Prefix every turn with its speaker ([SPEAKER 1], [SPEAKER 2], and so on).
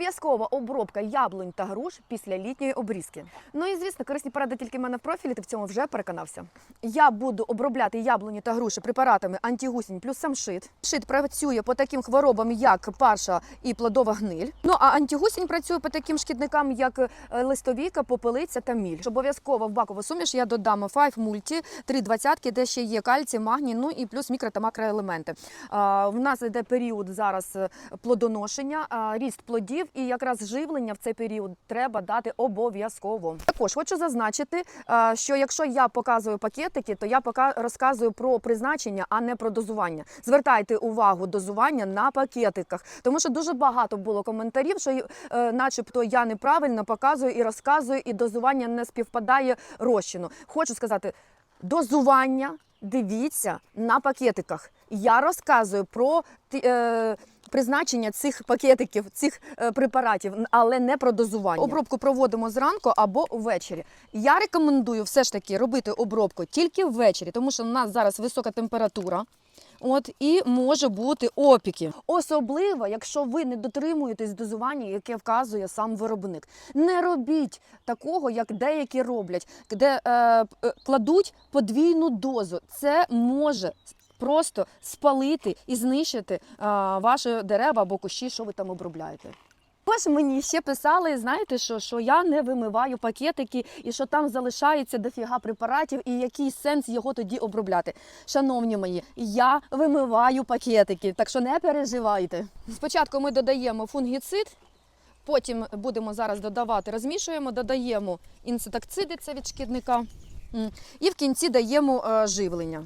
[SPEAKER 1] Обов'язкова обробка яблунь та груш після літньої обрізки. Ну і звісно, корисні поради тільки в мене в профілі. Ти в цьому вже переконався. Я буду обробляти яблуні та груші препаратами антигусінь плюс самшит. Шит працює по таким хворобам, як парша і плодова гниль. Ну а антигусінь працює по таким шкідникам, як е, листовіка, попелиця та міль. Обов'язково в бакову суміш я додам 5 мульті, 3 двадцятки, де ще є кальцій, магній, ну і плюс мікро та макроелементи. В нас йде період зараз е, плодоношення, ріст плодів, і якраз живлення в цей період треба дати обов'язково. Також хочу зазначити, що якщо я показую пакетики, то я пока розказую про призначення, а не про дозування. Звертайте увагу дозування на пакетиках, тому що дуже багато було коментарів, що е, начебто я неправильно показую і розказую, і дозування не співпадає розчину. Хочу сказати, дозування дивіться на пакетиках. Я розказую про е, призначення цих пакетиків, цих е, препаратів, але не про дозування. Обробку проводимо зранку або ввечері. Я рекомендую все ж таки робити обробку тільки ввечері, тому що у нас зараз висока температура. От і може бути опіки, особливо якщо ви не дотримуєтесь дозування, яке вказує сам виробник. Не робіть такого, як деякі роблять, де е, е, кладуть подвійну дозу. Це може просто спалити і знищити е, ваші дерева або кущі, що ви там обробляєте. Також мені ще писали, знаєте, що, що я не вимиваю пакетики і що там залишається дофіга препаратів, і який сенс його тоді обробляти. Шановні мої, я вимиваю пакетики, так що не переживайте. Спочатку ми додаємо фунгіцид, потім будемо зараз додавати, розмішуємо, додаємо інсектициди, це від шкідника, і в кінці даємо е, живлення.